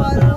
Bye.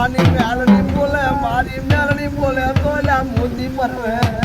આની મેળની બોલે મારી મેળની બોલે તો મોદી મરવે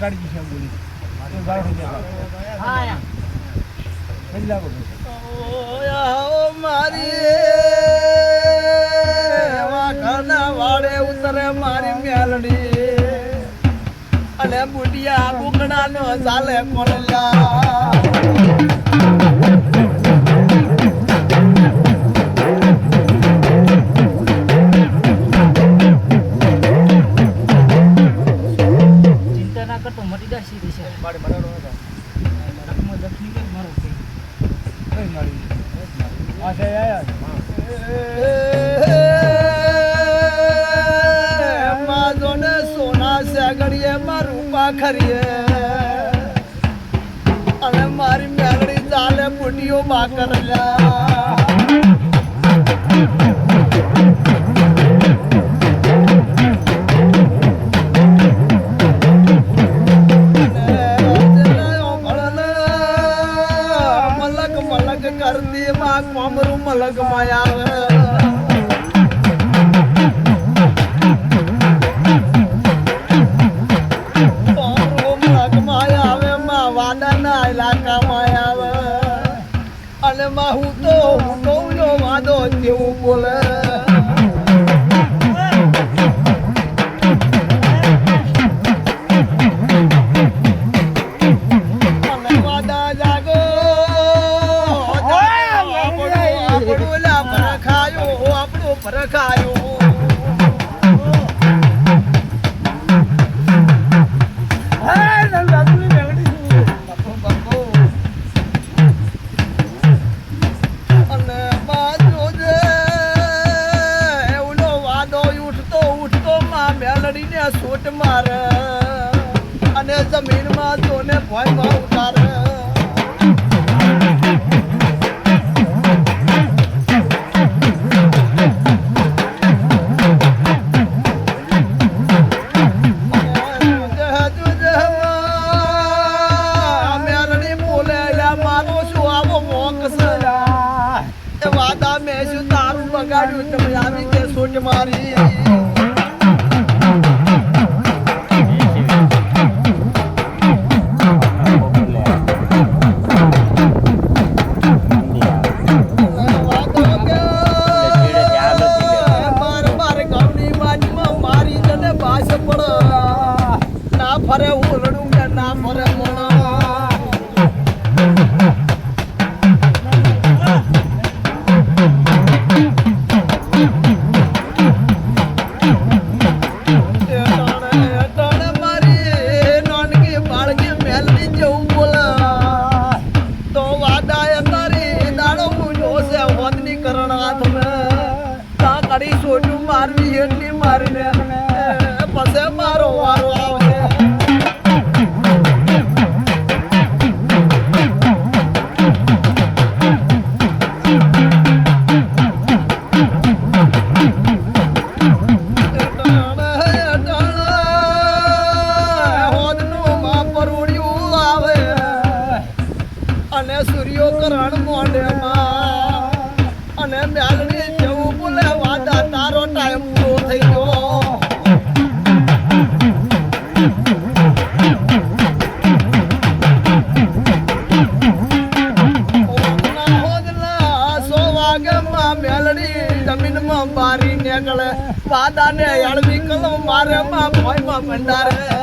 ઘટાડી દીધી બોલી. બારસો મારી વાળે ઉતરે મેલડી. અને બુટિયા બુકડા નો ચાલે કોણ वीडियो मां कर मलक मलक कर दी मां कमरू मलक माया போல મારે. અને જમીનમાં જોને ભોયમાં ઉતારે. પછી સૂર્યો કરણ અને મોઢેમાં. અને મેલડી જેવું બોલે વાદાને અળવી કલમ મારે માં ભોયમાં ભંડારે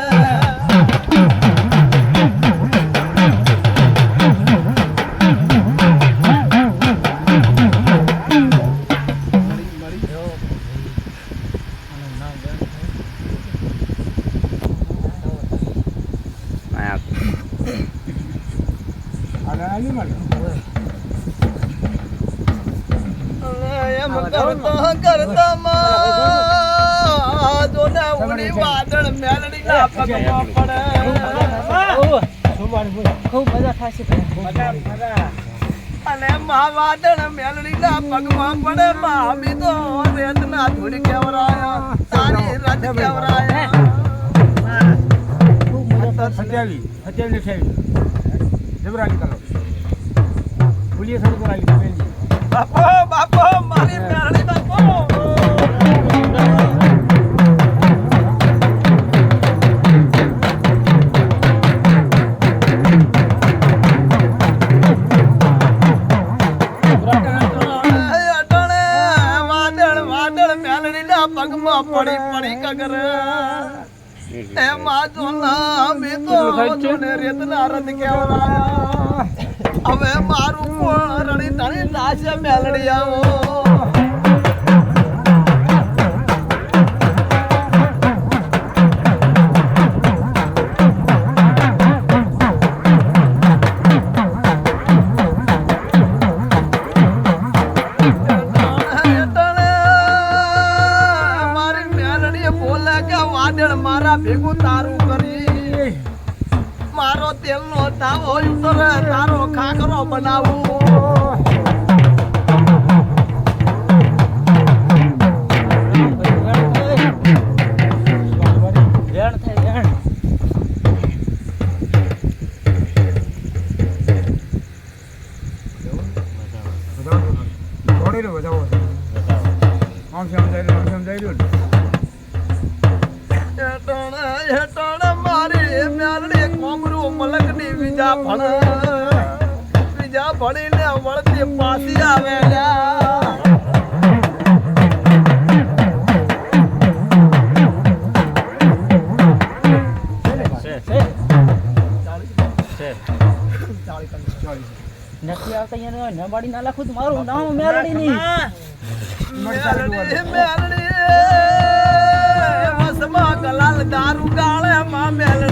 એમ કરતા કરતા માં. જોને ઉડી વાદળ મેલડીના પગમાં પડે. ખૂબ મજા થશે અને મા વાદળ મેલડીના પગમાં પડે. માં અમી તો રેતના ધૂળ કેવરાયા. તારી રથ કેવરાયા. ફતેલી થઈ જબરાની કરો. બોલીએ થોડું કરાવી પેલી બાપો બાપો મારી મેલડી બાપો અટણે વાદળ વાદળ મેલડીના પગમાં પડી પડી કગર એમાં હવે મારું કોણ રડી તણી નાશે મેલડી આવો ભેગું તારું કરી. મારો તેલનો તાવો ઉતરે તારો ખાખરો બનાવું આમ સમજાય આમ સમજાય ભણ બીજા ભણીને વળતી પાછી આવેલા નથી આવતા અહીંયા નબાડી ના લખું તો મારું નામ મેલડી ની. મેલડી મેલડી વસમાં કલાલ દારૂ ગાળે માં મેલડી